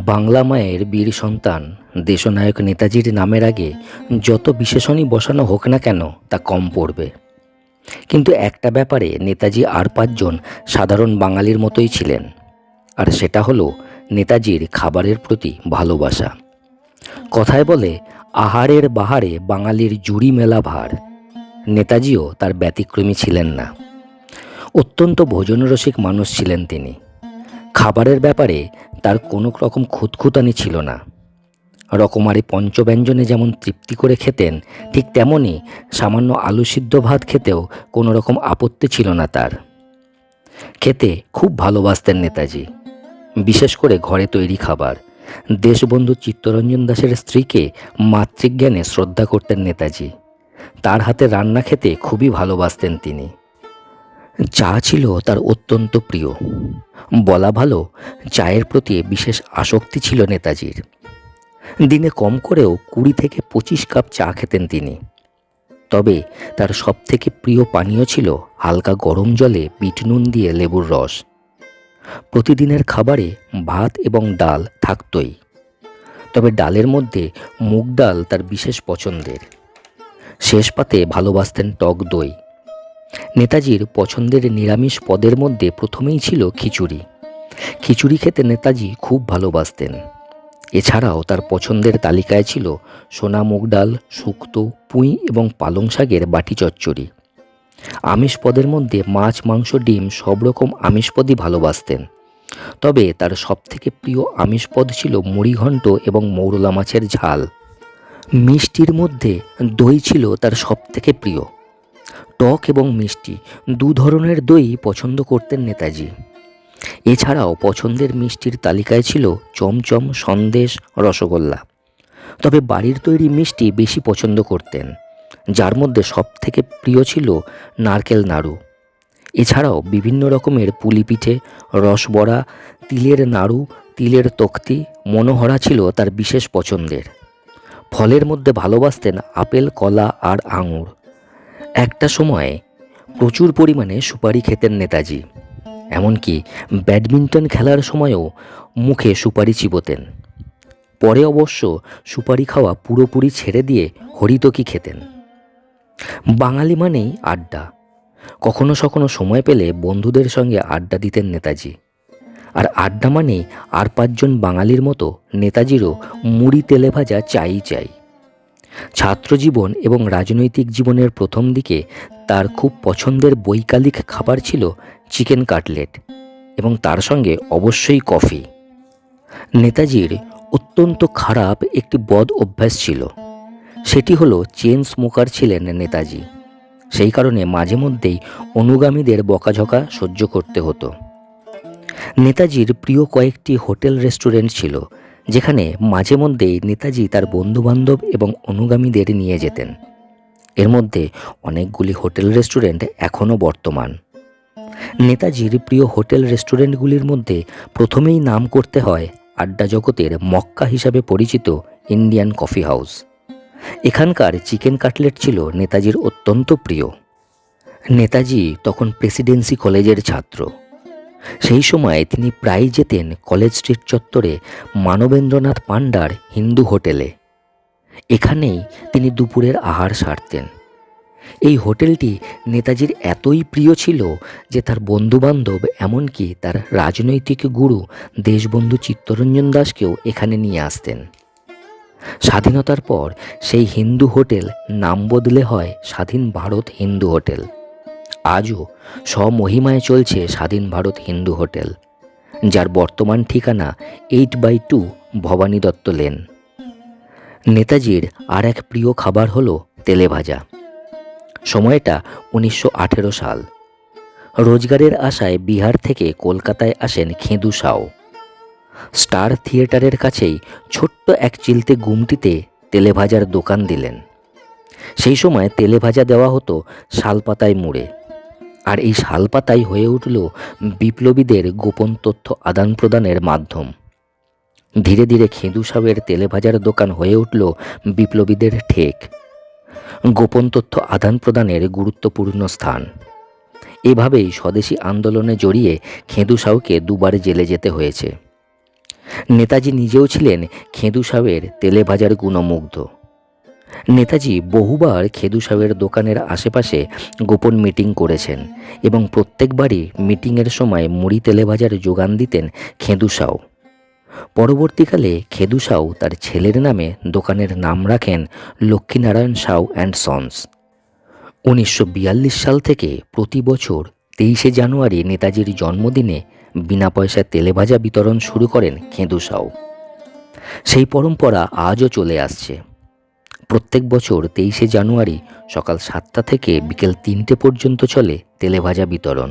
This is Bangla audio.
বাংলা মায়ের বীর সন্তান, দেশনায়ক নেতাজির নামের আগে যত বিশেষণই বসানো হোক না কেন তা কম পড়বে। কিন্তু একটা ব্যাপারে নেতাজি আর পাঁচজন সাধারণ বাঙালির মতোই ছিলেন, আর সেটা হলো নেতাজির খাবারের প্রতি ভালোবাসা। কথায় বলে, আহারের বাহারে বাঙালির জুড়ি মেলা ভার। নেতাজিও তার ব্যতিক্রমী ছিলেন না। অত্যন্ত ভোজনরসিক মানুষ ছিলেন তিনি। খাবারের ব্যাপারে তার কোনো রকম খুঁতখুতানি ছিল না। রকমারি পঞ্চব্যঞ্জনে যেমন তৃপ্তি করে খেতেন, ঠিক তেমনই সামান্য আলু সিদ্ধ ভাত খেতেও কোনো রকম আপত্তি ছিল না তার। খেতে খুব ভালোবাসতেন নেতাজি, বিশেষ করে ঘরে তৈরি খাবার। দেশবন্ধু চিত্তরঞ্জন দাসের স্ত্রীকে মাতৃজ্ঞানে শ্রদ্ধা করতেন নেতাজি। তার হাতে রান্না খেতে খুবই ভালোবাসতেন তিনি। চা ছিল তার অত্যন্ত প্রিয়। বলা ভালো, চায়ের প্রতি বিশেষ আসক্তি ছিল নেতাজির। দিনে কম করেও কুড়ি থেকে পঁচিশ কাপ চা খেতেন তিনি। তবে তার সবথেকে প্রিয় পানীয় ছিল হালকা গরম জলে বিট নুন দিয়ে লেবুর রস। প্রতিদিনের খাবারে ভাত এবং ডাল থাকতই। তবে ডালের মধ্যে মুগ ডাল তার বিশেষ পছন্দের। শেষ পাতে ভালোবাসতেন টক দই। নেতাজির পছন্দের নিরামিষ পদের মধ্যে প্রথমেই ছিল খিচুড়ি। খিচুড়ি খেতে নেতাজি খুব ভালোবাসতেন। এছাড়াও তার পছন্দের তালিকায় ছিল সোনা মুগ ডাল, শুক্তো, পুঁই এবং পালং শাকের বাটি চচ্চড়ি। আমিষ পদের মধ্যে মাছ, মাংস, ডিম সব রকম আমিষ পদই ভালোবাসতেন। তবে তার সবথেকে প্রিয় আমিষ পদ ছিল মুড়িঘণ্ট এবং মৌরলা মাছের ঝাল। মিষ্টির মধ্যে দই ছিল তার সবথেকে প্রিয়। টক এবং মিষ্টি দু ধরনের দই পছন্দ করতেন নেতাজি। এছাড়াও পছন্দের মিষ্টির তালিকায় ছিল চমচম সন্দেশ রসগোল্লা। তবে বাড়ির তৈরি মিষ্টি বেশি পছন্দ করতেন, যার মধ্যে সবথেকে প্রিয় ছিল নারকেল নাড়ু। এছাড়াও বিভিন্ন রকমের পুলি পিঠে রসবড়া, তিলের নাড়ু, তিলের তক্তি, মনোহরা ছিল তার বিশেষ পছন্দের। ফলের মধ্যে ভালোবাসতেন আপেল, কলা আর আঙুর। একটা সময়ে প্রচুর পরিমাণে সুপারি খেতেন নেতাজি। এমনকি ব্যাডমিন্টন খেলার সময়ও মুখে সুপারি চিবোতেন। পরে অবশ্য সুপারি খাওয়া পুরোপুরি ছেড়ে দিয়ে হরিতকি খেতেন। বাঙালি মানেই আড্ডা। কখনো সখনো সময় পেলে বন্ধুদের সঙ্গে আড্ডা দিতেন নেতাজি। আর আড্ডা মানেই আর পাঁচজন বাঙালির মতো নেতাজিরও মুড়ি তেলে ভাজা চাই চাই। ছাত্রজীবন এবং রাজনৈতিক জীবনের প্রথম দিকে তার খুব পছন্দের বৈকালিক খাবার ছিল চিকেন কাটলেট এবং তার সঙ্গে অবশ্যই কফি। নেতাজির অত্যন্ত খারাপ একটি বদ অভ্যাস ছিল। সেটি হলো চেন স্মোকার ছিলেন নেতাজি। সেই কারণে মাঝে মধ্যেই অনুগামীদের বকাঝকা সহ্য করতে হতো। নেতাজির প্রিয় কয়েকটি হোটেল রেস্টুরেন্ট ছিল যেখানে মাঝে মধ্যেই নেতাজি তার বন্ধুবান্ধব এবং অনুগামীদের নিয়ে যেতেন। এর মধ্যে অনেকগুলি হোটেল রেস্টুরেন্ট এখনও বর্তমান। নেতাজির প্রিয় হোটেল রেস্টুরেন্টগুলির মধ্যে প্রথমেই নাম করতে হয় আড্ডা জগতের মক্কা হিসাবে পরিচিত ইন্ডিয়ান কফি হাউস। এখানকার চিকেন কাটলেট ছিল নেতাজির অত্যন্ত প্রিয়। নেতাজি তখন প্রেসিডেন্সি কলেজের ছাত্র। সেই সময় তিনি প্রায় যেতেন কলেজ স্ট্রিট চত্বরে মানবেন্দ্রনাথ পাণ্ডার হিন্দু হোটেলে। এখানেই তিনি দুপুরের আহার সারতেন। এই হোটেলটি নেতাজির এতই প্রিয় ছিল যে তার বন্ধুবান্ধব এমনকি তার রাজনৈতিক গুরু দেশবন্ধু চিত্তরঞ্জন দাসকেও এখানে নিয়ে আসতেন। স্বাধীনতার পর সেই হিন্দু হোটেল নাম বদলে হয় স্বাধীন ভারত হিন্দু হোটেল। আজও স্বমহিমায় চলছে স্বাধীন ভারত হিন্দু হোটেল, যার বর্তমান ঠিকানা eight by two Bhabani Dutta lane. নেতাজির আর এক প্রিয় খাবার হলো তেলে ভাজা সময়টা উনিশশো আঠেরো সাল। রোজগারের আশায় বিহার থেকে কলকাতায় আসেন খেঁদু সাও। স্টার থিয়েটারের কাছেই ছোট্ট এক চিলতে গুমটিতে তেলে ভাজার দোকান দিলেন। সেই সময় তেলে ভাজা দেওয়া হতো শালপাতায় মুড়ে। আর এই শালপাতাই হয়ে উঠল বিপ্লবীদের গোপন তথ্য আদান প্রদানের মাধ্যম। ধীরে ধীরে খেঁদু সাহেবের তেলে ভাজার দোকান হয়ে উঠল বিপ্লবীদের ঠেক। গোপন তথ্য আদান প্রদানের গুরুত্বপূর্ণ স্থান। এভাবেই স্বদেশী আন্দোলনে জড়িয়ে খেঁদু সাউকে দুবার জেলে যেতে হয়েছে। নেতাজি নিজেও ছিলেন খেঁদু সাহেবের তেলে ভাজার গুণমুগ্ধ। নেতাজি বহুবার খেদু সাহেবের দোকানের আশেপাশে গোপন মিটিং করেছেন এবং প্রত্যেকবারই মিটিংয়ের সময় মুড়ি তেলে ভাজার যোগান দিতেন খেদু সাউ। পরবর্তীকালে খেদু সাউ তার ছেলের নামে দোকানের নাম রাখেন লক্ষ্মীনারায়ণ সাউ অ্যান্ড সন্স। উনিশশো বিয়াল্লিশ সাল থেকে প্রতি বছর তেইশে জানুয়ারি নেতাজির জন্মদিনে বিনা পয়সায় তেলেভাজা বিতরণ শুরু করেন খেঁদু সাউ। সেই পরম্পরা আজও চলে আসছে। প্রত্যেক বছর তেইশে জানুয়ারি সকাল সাতটা থেকে বিকেল তিনটে পর্যন্ত চলে তেলেভাজা বিতরণ।